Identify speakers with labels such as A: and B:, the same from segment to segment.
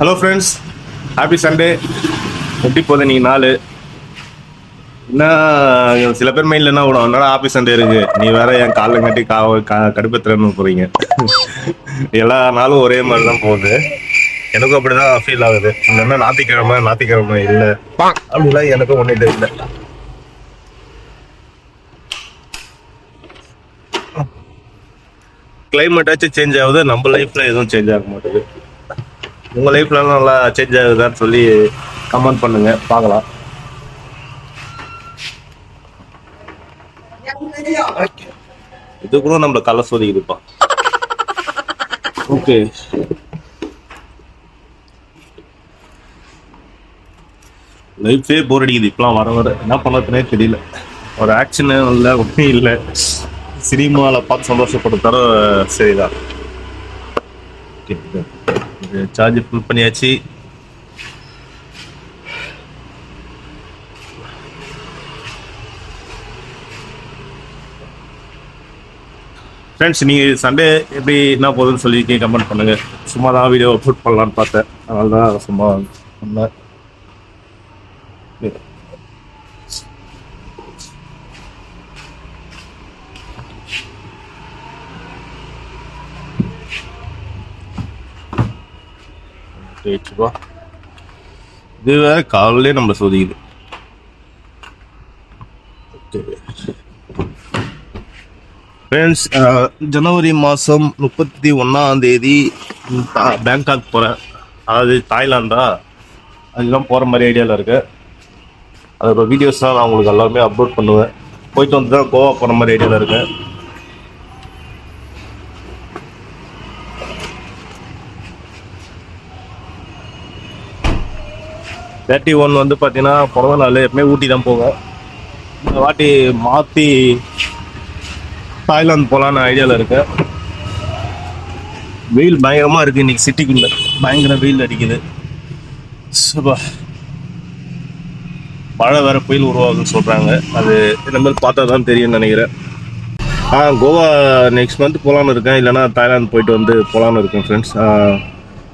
A: Hello friends happy Sunday எப்படி போகுது? நீங்கள் நாள். என்ன சில பேர் மைண்டில் என்ன விடும் என்னடா ஹாப்பி சண்டே இருக்கு? நீ வேற என் காலில் கட்டி கா கடுப்பத்துறன்னு போகிறீங்க எல்லா நாளும் ஒரே மாதிரி தான் போகுது. எனக்கும் அப்படிதான் ஃபீல் ஆகுது. இல்லைன்னா ஞாத்திக்கிழமை ஞாத்திக்கிழமை இல்லை. அப்படிலாம் எனக்கும் ஒன்றும் இல்லை கிளைமேட்டாச்சும் சேஞ்ச் ஆகுது. நம்ம லைஃப்பில் எதுவும் சேஞ்ச் ஆக மாட்டேங்குது. உங்க லைஃப்ல நல்லா சேஞ்ச் ஆகுதான்னு சொல்லி கமெண்ட் பண்ணுங்க. பார்க்கலாம். இது கூட நம்மள கலை சோதிக்குதுப்பா. ஓகே லைஃபே போர் அடிக்குது. இப்பலாம் வர வர என்ன பண்ணதுனே தெரியல. ஒரு ஆக்ஷனும் இல்லை ஒன்றும் இல்லை. சினிமாவில் பார்த்து சந்தோஷப்படுத்தாரோ சரிதான். சார்ஜ் ஃபுல் பண்ணியாச்சு. ஃப்ரெண்ட்ஸ் நீங்கள் சண்டே எப்படி என்ன போகுதுன்னு சொல்லி கமெண்ட் பண்ணுங்க. சும்மா தான் வீடியோ அப்லோட் பண்ணலான்னு பார்த்தேன். அதனால தான் சும்மா பண்ணேன் எட்டு இது வேற காலையிலே நம்மளை சோதிக்குது ஃப்ரெண்ட்ஸ் ஜனவரி மாதம் முப்பத்தி ஒன்றாம் தேதி பேங்காக் போகிறேன் அதாவது தாய்லாந்தா? அதுதான் போகிற மாதிரி ஐடியாவில் இருக்கு அதோட வீடியோஸ்லாம் நான் உங்களுக்கு எல்லாமே அப்லோட் பண்ணுவேன். போயிட்டு வந்து தான் கோவா போகிற மாதிரி ஐடியாவில் இருக்கேன். தேர்ட்டி ஒன் வந்து பார்த்தீங்கன்னா பிறந்த நாள் எப்பவுமே ஊட்டி தான் போவோம். இந்த வாட்டி மாற்றி தாய்லாந்து போகலான்னு ஐடியாவில் இருக்கேன். வெயில் பயங்கரமாக இருக்குது இன்றைக்கி சிட்டிக்குள்ளே. பயங்கர வெயில் அடிக்குது. சுபா. மழை வேறு புயல் உருவாகுதுன்னு சொல்கிறாங்க அது இந்த மாதிரி பார்த்தா தான் தெரியும்னு நினைக்கிறேன். ஆ கோவா நெக்ஸ்ட் மந்த் போகலான்னு இருக்கேன். இல்லைன்னா தாய்லாந்து போயிட்டு வந்து போகலான்னு இருக்கேன் ஃப்ரெண்ட்ஸ்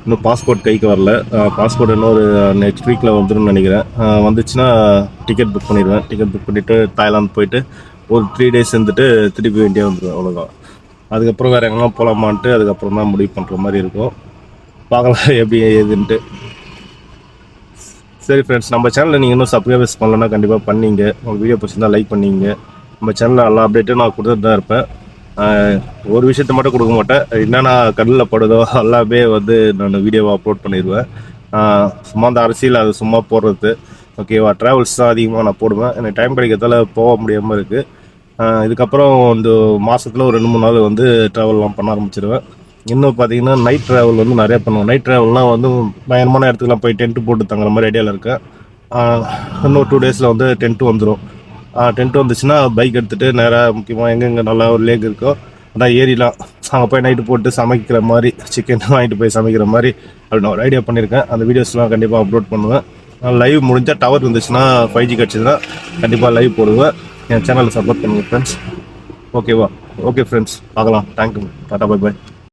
A: இன்னும் பாஸ்போர்ட் கைக்கு வரல. பாஸ்போர்ட் இன்னொரு நெக்ஸ்ட் வீக்கில் வந்துடும் நினைக்கிறேன். வந்துச்சுன்னா டிக்கெட் புக் பண்ணிடுவேன். டிக்கெட் புக் பண்ணிவிட்டு தாய்லாந்து போயிட்டு ஒரு த்ரீ டேஸ் இருந்துட்டு திருப்பி இந்தியா வந்துடுவேன் அவ்வளோதான் அதுக்கப்புறம் வேறு எங்கெல்லாம் போகலாமான்ட்டு அதுக்கப்புறம் தான் முடிவு பண்ணுற மாதிரி இருக்கும். பார்க்கலாம் எப்படி ஏதுன்ட்டு. சரி ஃப்ரெண்ட்ஸ் நம்ம சேனலில் நீங்கள் இன்னும் சப்ஸ்கிரைபர்ஸ் பண்ணலன்னா கண்டிப்பாக பண்ணிங்க. உங்கள் வீடியோ பிடிச்சிருந்தா லைக் பண்ணீங்க. நம்ம சேனலில் எல்லா அப்டேட்டும் நான் கொடுத்துட்டு தான் இருப்பேன். ஒரு விஷயத்த மட்டும் கொடுக்க மாட்டேன். என்னென்ன கண்ணில் படுதோ எல்லாமே வந்து நான் வீடியோவை அப்லோட் பண்ணிடுவேன் சும்மா அந்த அரசியல் அது சும்மா போடுறது. ஓகேவா ட்ராவல்ஸ் தான் அதிகமாக நான் போடுவேன். எனக்கு டைம் கிடைக்கிறதால போக முடியாமல் இருக்குது இதுக்கப்புறம் இந்த மாதத்தில் ஒரு ரெண்டு மூணு நாள் வந்து ட்ராவல்லாம் பண்ண ஆரம்பிச்சிருவேன். இன்னும் பார்த்தீங்கன்னா நைட் ட்ராவல் வந்து நிறைய பண்ணுவேன். நைட் ட்ராவல்லாம் வந்து பயங்கரமான இடத்துக்குலாம் போய் டென்ட்டு போட்டு தங்குற மாதிரி ஐடியாவில் இருக்கேன். இன்னும் டூ டேஸில் வந்து டென்ட்டு வந்துடும் டென்ட் வந்துச்சுன்னா பைக் எடுத்துகிட்டு நேராக முக்கியமாக எங்கெங்கே நல்லா ஒரு லேக் இருக்கோ அதான் ஏரிலாம் அங்கே போய் நைட்டு போட்டு சமைக்கிற மாதிரி சிக்கன் வாங்கிட்டு போய் சமைக்கிற மாதிரி அப்படின்னு ஒரு ஐடியா பண்ணியிருக்கேன் அந்த வீடியோஸ்லாம் கண்டிப்பாக அப்லோட் பண்ணுவேன். லைவ் முடிஞ்சால் டவர் வந்துச்சுன்னா ஃபைவ் ஜி கிடச்சிதுன்னா கண்டிப்பாக லைவ் போடுவேன். என் சேனலை சப்போர்ட் பண்ணுங்கள் ஃப்ரெண்ட்ஸ் ஓகேவா ஓகே ஃப்ரெண்ட்ஸ் பார்க்கலாம். Thank you tata bye by